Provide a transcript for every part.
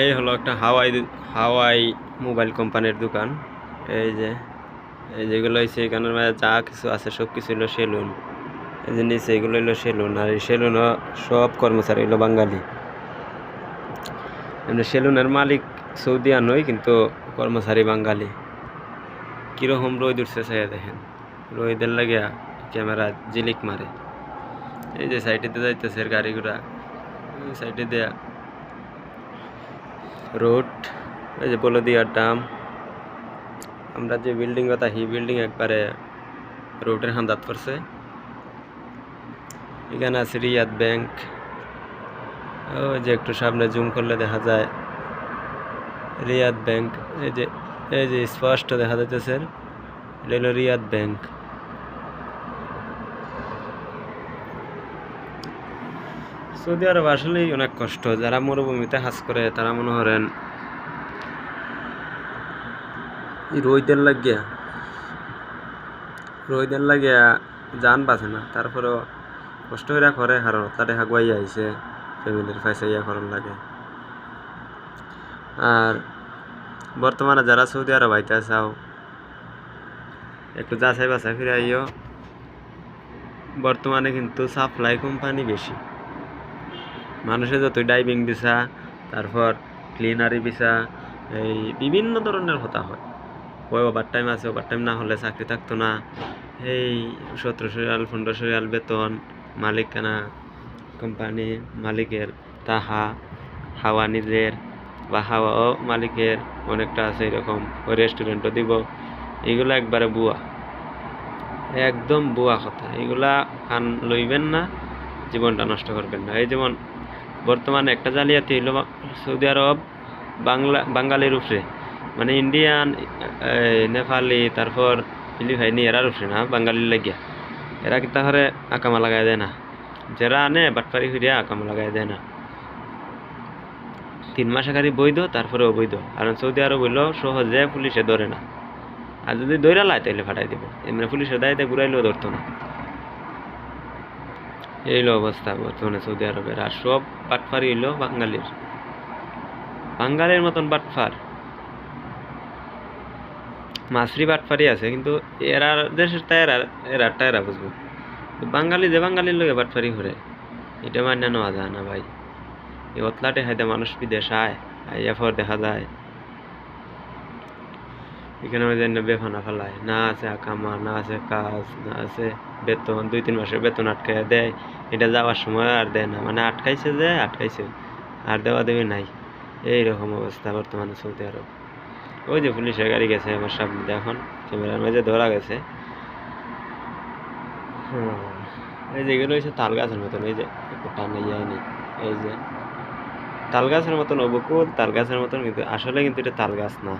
এই হলো একটা হাওয়াই হাওয়াই মোবাইল কোম্পানির দোকান। এই যে, এই যেগুলো হচ্ছে এখানের মধ্যে যা কিছু আছে সব কিছু হলো সেলুন। এই যে নিচে এগুলো হলো সেলুন, আর এই সেলুনও সব কর্মচারী হলো বাঙালি। এমনি সেলুনের মালিক সৌদিয়ান নয় কিন্তু কর্মচারী বাঙালি। কীরকম রোদ উঠছে সাইয়া দেখেন। রোদের লাগিয়া ক্যামেরা জিলিক মারে। এই যে সাইডেতে যাইতেছে গাড়িগুলা এই সাইডে দেয়া রোড, এই যে বলদিয়ার ডাম। আমরা যে বিল্ডিং কথা হি বিল্ডিং একবারে রোডের হান্দাত পড়ছে এখানে আছে রিয়াদ ব্যাংক ওই যে একটু সামনে জুম করলে দেখা যায়। রিয়াদ ব্যাংক এই যে এই যে স্পষ্ট দেখা যাইতেছে। এটা হলো রিয়াদ ব্যাংক সৌদি আরব আসলেই অনেক কষ্ট। যারা মরুভূমিতে হাজ করে, তারা মনে করেন রোদের লাগিয়া রোদের লাগিয়া জান বাঁচে না। তারপরেও কষ্ট করে করে কারণ তাদের হাগুয়াই আইছে, ফ্যামিলির পয়সা ইয়া করার লাগে। আর বর্তমানে যারা সৌদি আরব আইতে চাও, একটু যাচাই বাছাই ফিরে আইও। বর্তমানে কিন্তু সাপ্লাই কোম্পানি বেশি। মানুষের যতই ডাইভিং ভিসা তারপর ক্লিনারি ভিসা এই বিভিন্ন ধরনের হতা হয়। ওই ওভার টাইম আছে ওভার টাইম না হলে চাকরি থাকতো না। এই সতেরোশো রিয়াল, পনেরোশো রিয়াল বেতন, মালিকানা কোম্পানি মালিকের তাহা, হাওয়া নিজের বা হাওয়াও মালিকের, অনেকটা আছে এরকম, ওই রেস্টুরেন্টও দিব। এগুলো একবারে বুয়া। একদম বুয়া কথা। এগুলা কান লইবেন না, জীবনটা নষ্ট করবেন না। এই যেমন বর্তমানে একটা জালিয়াতি হইল সৌদি আরব, বাংলা, বাঙালির উপরে। মানে ইন্ডিয়ান নেপালি, তারপর ফিলিপাইনি এরার উপরে না, বাঙালির লাগিয়া। এরা কি তাহলে আকামা লাগাই দেয় না? যারা আনে, বাটপারি ফিরিয়া আকামা লাগাই দেয় না। তিন মাস আগারি বৈধ তারপরে অবৈধ। কারণ সৌদি আরব হইল সহজে পুলিশে ধরে না। আর যদি দৈরা লাই তাইলে ফাটাই দিব। এমনি পুলিশের দায়িত্বে ঘুরাইলেও ধরতো না। এই অবস্থা বর্তমানে সৌদি আরবের। আর সব বাটফারি হইল বাঙালির বাঙালির মতন বাটফার। মাছরি বাটফারি আছে, কিন্তু এরা দেশের তা এরা এরা বুঝব। বাঙালি যে বাঙালির লোকে বাটফারি করে, এটা মান্য নেওয়া যায় না ভাই। এই অতলাটে হাইতে মানুষ বিদেশ আয়, আইয়া পর দেখা যায়। এখানে ওই জন্য বেফানা ফেলায়। না আছে আকামা, না আছে কাজ, না আছে বেতন, দুই তিন মাসের বেতন আটকায় দেয়। এটা যাওয়ার সময় আর দেয় না। মানে আটকাইছে যে আটকাইছে, আর দেওয়া দেবে নাই। এইরকম অবস্থা বর্তমানে সৌদি আরব। ওই যে পুলিশের গাড়ি গেছে আমার সামনে এখন, ক্যামেরার মাঝে ধরা গেছে। এই যে এগুলো হচ্ছে তাল গাছের মতন, এই যে টানে যায়নি এই যে তাল গাছের মতন অবকুল, তাল গাছের মতন কিন্তু আসলে কিন্তু এটা তাল গাছ না।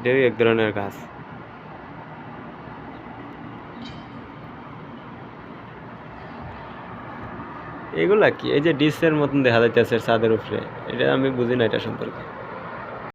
এটাও এক ধরনের গাছ। এগুলা কি? এই যে ডিসের মতন দেখা যাইতেছে ছাদের উপরে। এটা আমি বুঝি না এটা সম্পর্কে।